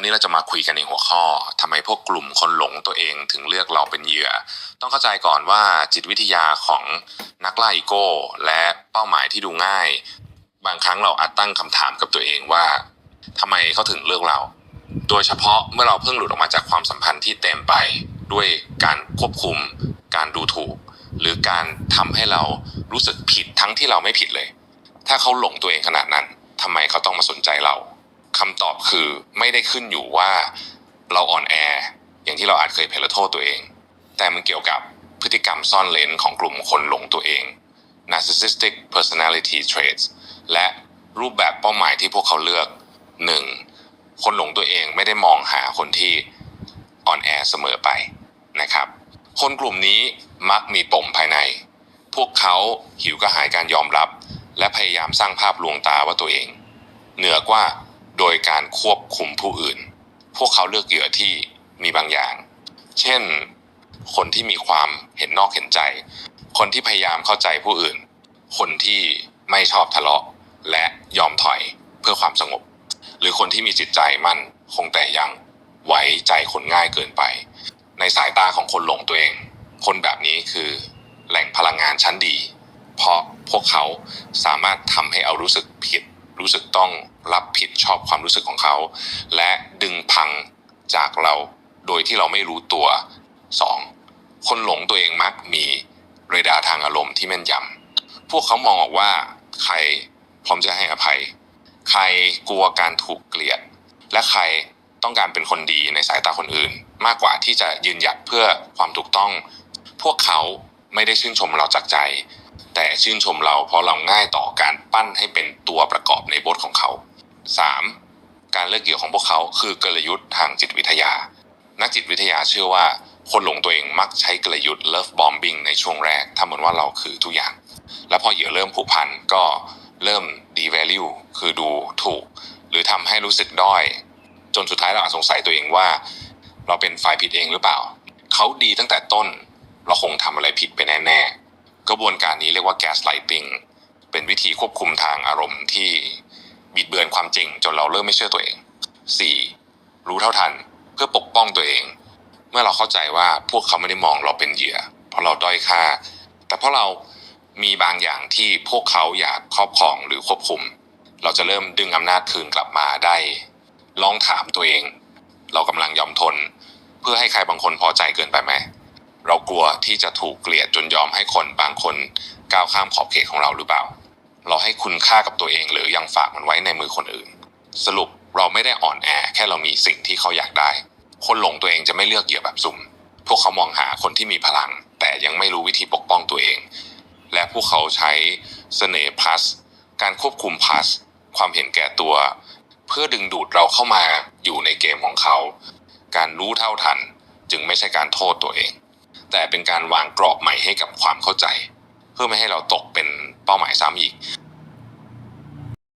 วันนี้เราจะมาคุยกันในหัวข้อทำไมพวกกลุ่มคนหลงตัวเองถึงเลือกเราเป็นเหยื่อ ต้องเข้าใจก่อนว่าจิตวิทยาของนักล่าอีโก้ และเป้าหมายที่ดูง่าย บางครั้งเราอาจตั้งคำถามกับตัวเองว่าทำไมเขาถึงเลือกเรา โดยเฉพาะเมื่อเราเพิ่งหลุดออกมาจากความสัมพันธ์ที่เต็มไปด้วยการควบคุม การดูถูก หรือการทำให้เรารู้สึกผิดทั้งที่เราไม่ผิดเลย ถ้าเขาหลงตัวเองขนาดนั้นทำไมเขาต้องมาสนใจเรา คำตอบคือไม่ได้ขึ้นอยู่ว่าเราอ่อนแออย่างที่เราอาจเคยเพลโทษตัวเอง แต่มันเกี่ยวกับพฤติกรรมซ่อนเลนของกลุ่มคนหลงตัวเอง narcissistic personality traits และรูปแบบเป้าหมายที่พวกเขาเลือก 1. คนหลงตัวเองไม่ได้มองหาคนที่อ่อนแอเสมอไปนะครับ คนกลุ่มนี้มักมีปมภายใน พวกเขาหิวกระหายการยอมรับ และพยายามสร้างภาพลวงตาว่าตัวเอง เหนือกว่า ยการควบคุมผู้อื่น พวกเขาเลือกเหยื่อที่มีบางอย่าง เช่น คนที่มีความเห็นนอกเห็นใจ คนที่พยายามเข้าใจผู้อื่น คนที่ไม่ชอบทะเลาะ และยอมถอยเพื่อความสงบ หรือคนที่มีจิตใจมั่นคงแต่ยังไว้ใจคนง่ายเกินไป ในสายตาของคนหลงตัวเอง คนแบบนี้คือแหล่งพลังงานชั้นดี เพราะพวกเขาสามารถทำให้เอารู้สึกผิด รู้สึกต้องรับผิดชอบความรู้สึกของเขา และดึงพังจากเราโดยที่เราไม่รู้ตัว 2. คนหลงตัวเองมักมีเรดาร์ทางอารมณ์ที่แม่นยำพวกเขามองออกว่าใครพร้อมจะให้อภัย ใครกลัวการถูกเกลียด และใครต้องการเป็นคนดีในสายตาคนอื่น มากกว่าที่จะยืนหยัดเพื่อความถูกต้อง พวกเขาไม่ได้ชื่นชมเราจากใจ แต่ชื่นชมเราเพราะเราง่ายต่อการปั้นให้เป็นตัวประกอบในบทของเขา 3. การเลือกเหยื่อของพวกเขาคือกลยุทธ์ทางจิตวิทยา นักจิตวิทยาเชื่อว่าคนหลงตัวเองมักใช้กลยุทธ์ love bombing ในช่วงแรกทำเหมือนว่าเราคือทุกอย่าง แล้วพอเหยื่อเริ่มผูกพันก็เริ่ม devalue คือดูถูก หรือทำให้รู้สึกด้อย จนสุดท้ายเราอาจสงสัยตัวเองว่า เราเป็นฝ่ายผิดเองหรือเปล่า เขาดีตั้งแต่ต้น เราคงทำอะไรผิดไปแน่ๆ กระบวนการนี้เรียกว่า gaslighting เป็นวิธีควบคุมทางอารมณ์ที่บิดเบือนความจริง จนเราเริ่มไม่เชื่อตัวเอง 4. รู้เท่าทันเพื่อปกป้องตัวเอง เมื่อเราเข้าใจว่าพวกเขาไม่ได้มองเราเป็นเหยื่อ เพราะเราด้อยค่า แต่เพราะเรามีบางอย่างที่พวกเขาอยากครอบครองหรือควบคุม เราจะเริ่มดึงอำนาจคืนกลับมาได้ ลองถามตัวเอง เรากำลังยอมทน เพื่อให้ใครบางคนพอใจเกินไปไหม เรากลัวที่จะถูกเกลียดจนยอมให้คนบางคนก้าวข้ามขอบเขตของเราหรือเปล่า เราให้คุณค่ากับตัวเองหรือยังฝากมันไว้ในมือคนอื่น สรุปเราไม่ได้อ่อนแอแค่เรามีสิ่งที่เขาอยากได้ คนหลงตัวเองจะไม่เลือกเหยื่อแบบสุ่ม พวกเขามองหาคนที่มีพลัง แต่ยังไม่รู้วิธีปกป้องตัวเอง และพวกเขาใช้เสน่ห์พลัส การควบคุมพลัส ความเห็นแก่ตัว เพื่อดึงดูดเราเข้ามาอยู่ในเกมของเขา การรู้เท่าทันจึงไม่ใช่การโทษตัวเอง แต่เป็นการวางกรอบใหม่ให้กับความเข้าใจ เพื่อไม่ให้เราตกเป็นเป้าหมายซ้ำอีก